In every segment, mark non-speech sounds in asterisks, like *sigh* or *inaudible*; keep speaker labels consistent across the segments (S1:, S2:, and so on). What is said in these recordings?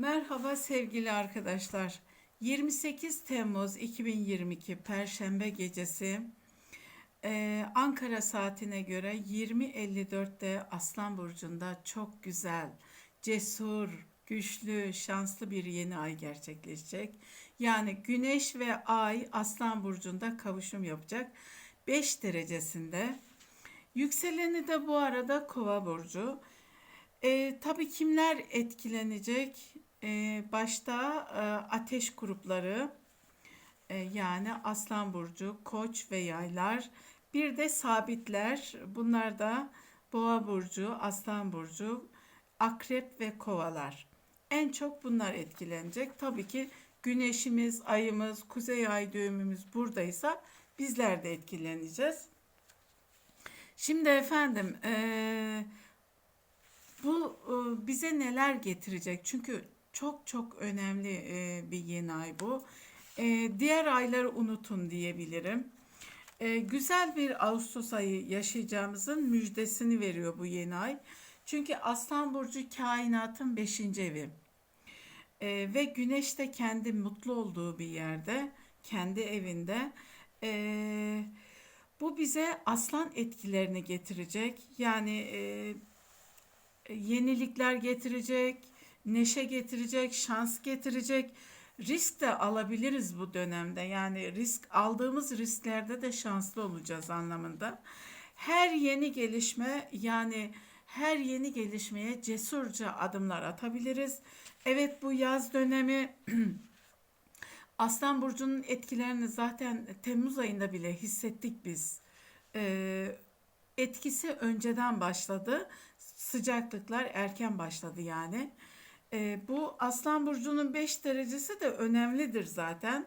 S1: Merhaba sevgili arkadaşlar. 28 Temmuz 2022 Perşembe gecesi Ee, Ankara saatine göre 20.54'te Aslan Burcu'nda çok güzel, cesur, güçlü, şanslı bir yeni ay gerçekleşecek. Yani Güneş ve Ay Aslan Burcu'nda kavuşum yapacak. 5 derecesinde. Yükseleni de bu arada Kova Burcu. E, tabii kimler etkilenecek? E, başta e, ateş grupları e, yani Aslan Burcu, Koç ve Yaylar. Bir de sabitler. Bunlar da Boğa Burcu, Aslan Burcu, Akrep ve Kovalar. En çok bunlar etkilenecek. Tabii ki Güneşimiz, Ayımız, Kuzey Ay düğümümüz buradaysa bizler de etkileneceğiz. Şimdi efendim eee bu e, bize neler getirecek? Çünkü çok çok önemli e, bir yeni ay bu. E, Diğer ayları unutun diyebilirim. E, Güzel bir Ağustos ayı yaşayacağımızın müjdesini veriyor bu yeni ay. Çünkü Aslan Burcu kainatın beşinci evi. Ve Güneş de kendi mutlu olduğu bir yerde, kendi evinde. Bu bize aslan etkilerini getirecek. Yani yenilikler getirecek, neşe getirecek, şans getirecek. Risk de alabiliriz bu dönemde. Yani risk aldığımız risklerde de şanslı olacağız anlamında. Her yeni gelişme yani her yeni gelişmeye cesurca adımlar atabiliriz. Evet bu yaz dönemi *clears throat* Aslan Burcu'nun etkilerini zaten Temmuz ayında bile hissettik biz. Ee, etkisi önceden başladı. Sıcaklıklar erken başladı yani. Ee, bu Aslan Burcu'nun 5 derecesi de önemlidir zaten.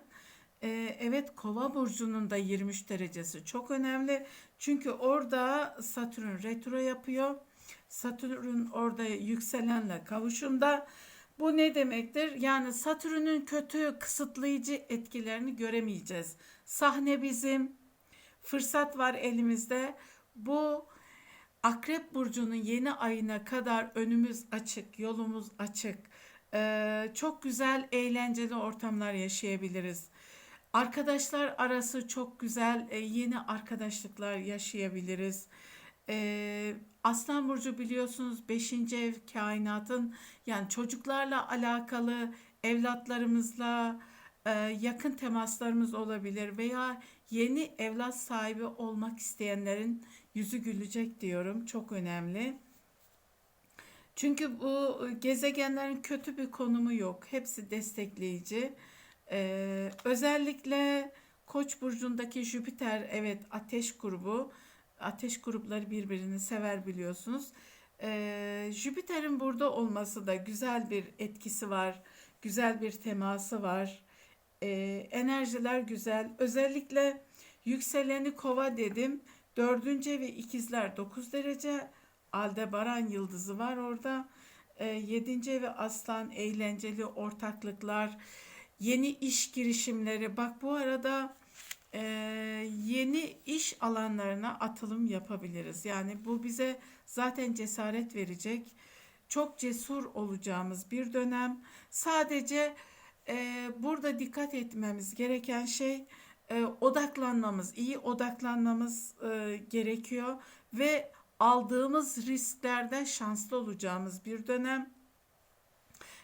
S1: Ee, evet Kova Burcu'nun da 23 derecesi çok önemli. Çünkü orada Satürn retro yapıyor. Satürn orada yükselenle kavuşumda. Bu ne demektir? Yani Satürn'ün kötü kısıtlayıcı etkilerini göremeyeceğiz. Sahne bizim, fırsat var elimizde. Bu Akrep Burcu'nun yeni ayına kadar önümüz açık, yolumuz açık. Ee, çok güzel, eğlenceli ortamlar yaşayabiliriz. Arkadaşlar arası çok güzel, e, yeni arkadaşlıklar yaşayabiliriz. Ee, Aslan Burcu biliyorsunuz beşinci ev kainatın yani çocuklarla alakalı evlatlarımızla e, yakın temaslarımız olabilir veya yeni evlat sahibi olmak isteyenlerin yüzü gülecek diyorum. Çok önemli. Çünkü bu gezegenlerin kötü bir konumu yok. Hepsi destekleyici. Ee, özellikle Koç burcundaki Jüpiter evet ateş grubu. Ateş grupları birbirini sever biliyorsunuz. Ee, Jüpiter'in burada olması da güzel bir etkisi var. Güzel bir teması var. Ee, enerjiler güzel. Özellikle yükseleni kova dedim. Dördüncü evi ikizler 9 derece. Aldebaran yıldızı var orada. E, yedinci evi aslan, eğlenceli ortaklıklar, yeni iş girişimleri. Bak bu arada e, yeni iş alanlarına atılım yapabiliriz. Yani bu bize zaten cesaret verecek. Çok cesur olacağımız bir dönem. Sadece e, burada dikkat etmemiz gereken şey e, odaklanmamız, iyi odaklanmamız e, gerekiyor ve aldığımız risklerde şanslı olacağımız bir dönem.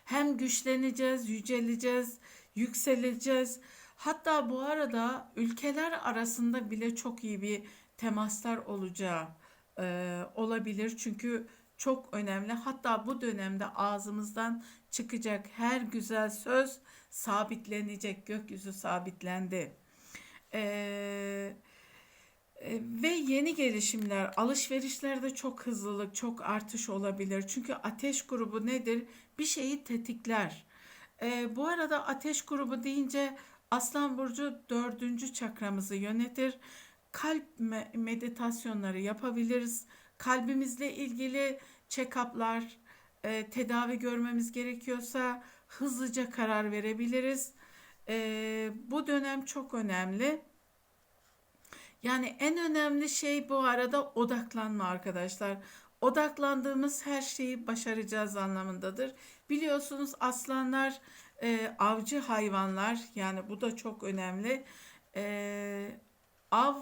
S1: Hem güçleneceğiz, yüceleceğiz, yükseleceğiz. Hatta bu arada ülkeler arasında bile çok iyi bir temaslar olacağı e, olabilir. Çünkü çok önemli. Hatta bu dönemde ağzımızdan çıkacak her güzel söz sabitlenecek. Gökyüzü sabitlendi. Ee, e, ve yeni gelişimler, alışverişlerde çok hızlılık, çok artış olabilir. Çünkü ateş grubu nedir? Bir şeyi tetikler. Ee, bu arada ateş grubu deyince Aslan Burcu dördüncü çakramızı yönetir. Kalp meditasyonları yapabiliriz. Kalbimizle ilgili check-up'lar, e, tedavi görmemiz gerekiyorsa hızlıca karar verebiliriz. E, bu dönem çok önemli. Yani en önemli şey bu arada odaklanma arkadaşlar. Odaklandığımız her şeyi başaracağız anlamındadır. Biliyorsunuz aslanlar e, avcı hayvanlar yani bu da çok önemli. E, av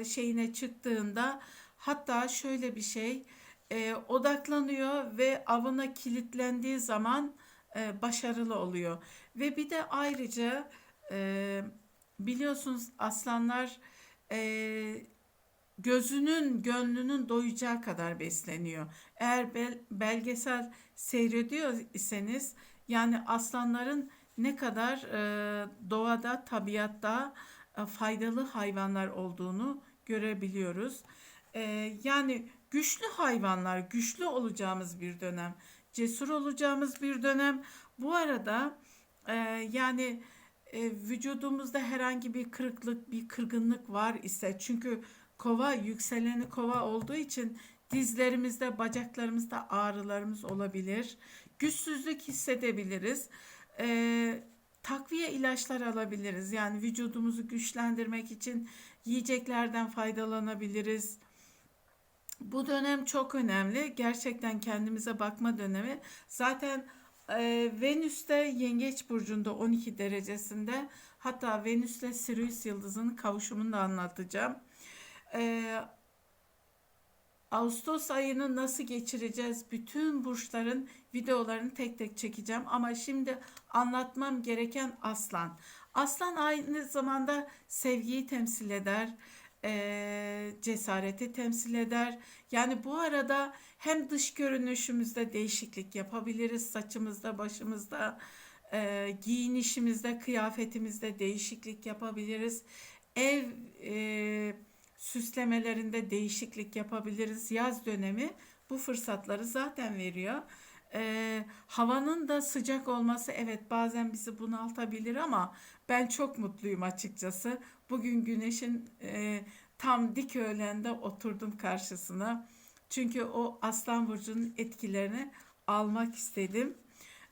S1: e, şeyine çıktığında hatta şöyle bir şey e, odaklanıyor ve avına kilitlendiği zaman e, başarılı oluyor. Ve bir de ayrıca e, biliyorsunuz aslanlar e, gözünün, gönlünün doyacağı kadar besleniyor. Eğer bel- belgesel seyrediyor iseniz yani aslanların ne kadar e, doğada, tabiatta e, faydalı hayvanlar olduğunu görebiliyoruz. E, yani güçlü hayvanlar, güçlü olacağımız bir dönem, cesur olacağımız bir dönem. Bu arada e, yani e, vücudumuzda herhangi bir kırıklık, bir kırgınlık var ise çünkü kova yükseleni kova olduğu için dizlerimizde, bacaklarımızda ağrılarımız olabilir. Güçsüzlük hissedebiliriz. E, takviye ilaçlar alabiliriz. Yani vücudumuzu güçlendirmek için yiyeceklerden faydalanabiliriz. Bu dönem çok önemli. Gerçekten kendimize bakma dönemi. Zaten e, Venüs'te Yengeç burcunda 12 derecesinde hatta Venüs'le Sirius yıldızının kavuşumunu da anlatacağım. E, Ağustos ayını nasıl geçireceğiz? Bütün burçların videolarını tek tek çekeceğim ama şimdi anlatmam gereken Aslan. Aslan aynı zamanda sevgiyi temsil eder, eee, cesareti temsil eder. Yani bu arada hem dış görünüşümüzde değişiklik yapabiliriz, saçımızda, başımızda, eee, giyinişimizde, kıyafetimizde değişiklik yapabiliriz. Ev eee, süslemelerinde değişiklik yapabiliriz. Yaz dönemi bu fırsatları zaten veriyor. Eee, havanın da sıcak olması evet bazen bizi bunaltabilir ama ben çok mutluyum açıkçası. Bugün güneşin eee, tam dik öğlende oturdum karşısına. Çünkü o Aslan Burcu'nun etkilerini almak istedim.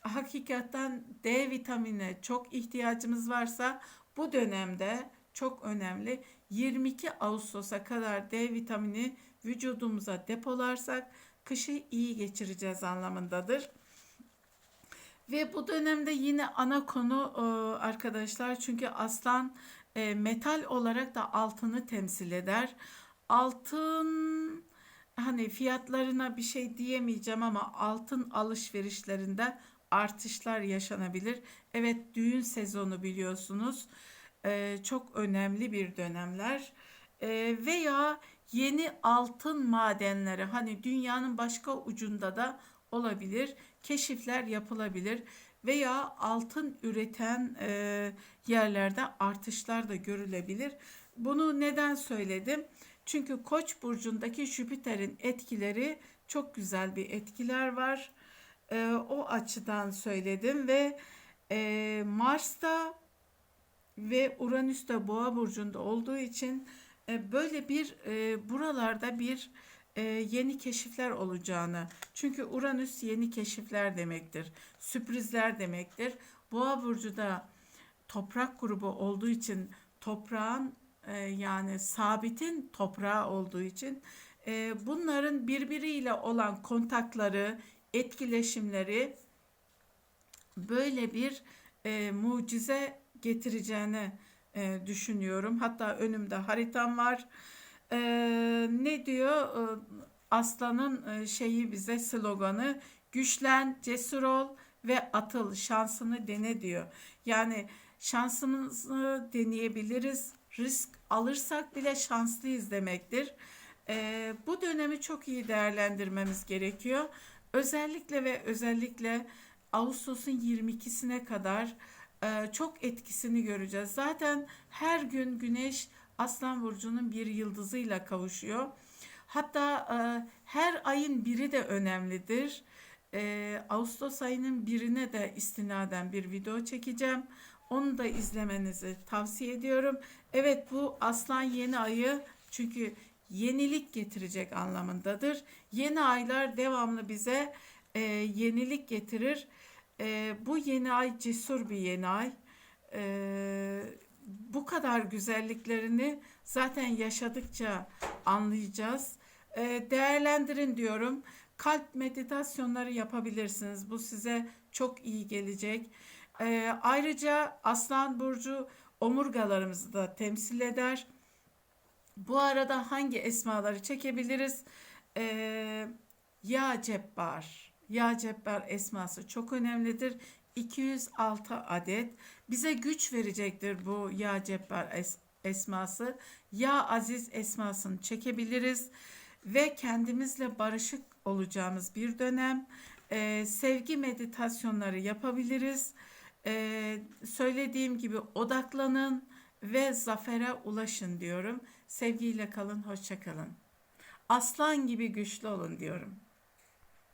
S1: Hakikaten D vitaminine çok ihtiyacımız varsa bu dönemde çok önemli. 22 Ağustos'a kadar D vitamini vücudumuza depolarsak kışı iyi geçireceğiz anlamındadır. Ve bu dönemde yine ana konu e, arkadaşlar çünkü aslan e, metal olarak da altını temsil eder. Altın hani fiyatlarına bir şey diyemeyeceğim ama altın alışverişlerinde artışlar yaşanabilir. Evet düğün sezonu biliyorsunuz. E, çok önemli bir dönemler. Veya yeni altın madenleri hani dünyanın başka ucunda da olabilir. Keşifler yapılabilir veya altın üreten e, yerlerde artışlar da görülebilir. Bunu neden söyledim? Çünkü Koç burcundaki Jüpiter'in etkileri çok güzel bir etkiler var. E, o açıdan söyledim ve e, Mars'ta ve Uranüs de Boğa burcunda olduğu için e, böyle bir e, buralarda bir e, yeni keşifler olacağını. Çünkü Uranüs yeni keşifler demektir. Sürprizler demektir. Boğa burcu da toprak grubu olduğu için toprağın e, yani sabitin toprağı olduğu için e, bunların birbiriyle olan kontakları, etkileşimleri böyle bir e, mucize getireceğini e, düşünüyorum. Hatta önümde haritam var. E, ne diyor? E, Aslanın e, şeyi bize sloganı güçlen, cesur ol ve atıl, şansını dene diyor. Yani şansımızı deneyebiliriz. Risk alırsak bile şanslıyız demektir. E, bu dönemi çok iyi değerlendirmemiz gerekiyor. Özellikle ve özellikle Ağustos'un 22'sine kadar çok etkisini göreceğiz. Zaten her gün Güneş Aslan Burcu'nun bir yıldızıyla kavuşuyor. Hatta her ayın biri de önemlidir. Ağustos ayının birine de istinaden bir video çekeceğim. Onu da izlemenizi tavsiye ediyorum. Evet bu Aslan yeni ayı çünkü yenilik getirecek anlamındadır. Yeni aylar devamlı bize e, yenilik getirir. E, bu yeni ay cesur bir yeni ay. E, bu kadar güzelliklerini zaten yaşadıkça anlayacağız. E, değerlendirin diyorum. Kalp meditasyonları yapabilirsiniz. Bu size çok iyi gelecek. Ee, ayrıca Aslan Burcu omurgalarımızı da temsil eder. Bu arada hangi esmaları çekebiliriz? Ee, Ya Cebbar. Ya Cebbar esması çok önemlidir. 206 adet. Bize güç verecektir bu Ya Cebbar es- esması. Ya Aziz esmasını çekebiliriz. Ve kendimizle barışık olacağımız bir dönem. Ee, sevgi meditasyonları yapabiliriz. Ee, söylediğim gibi odaklanın ve zafere ulaşın diyorum. Sevgiyle kalın, hoşça kalın. Aslan gibi güçlü olun diyorum.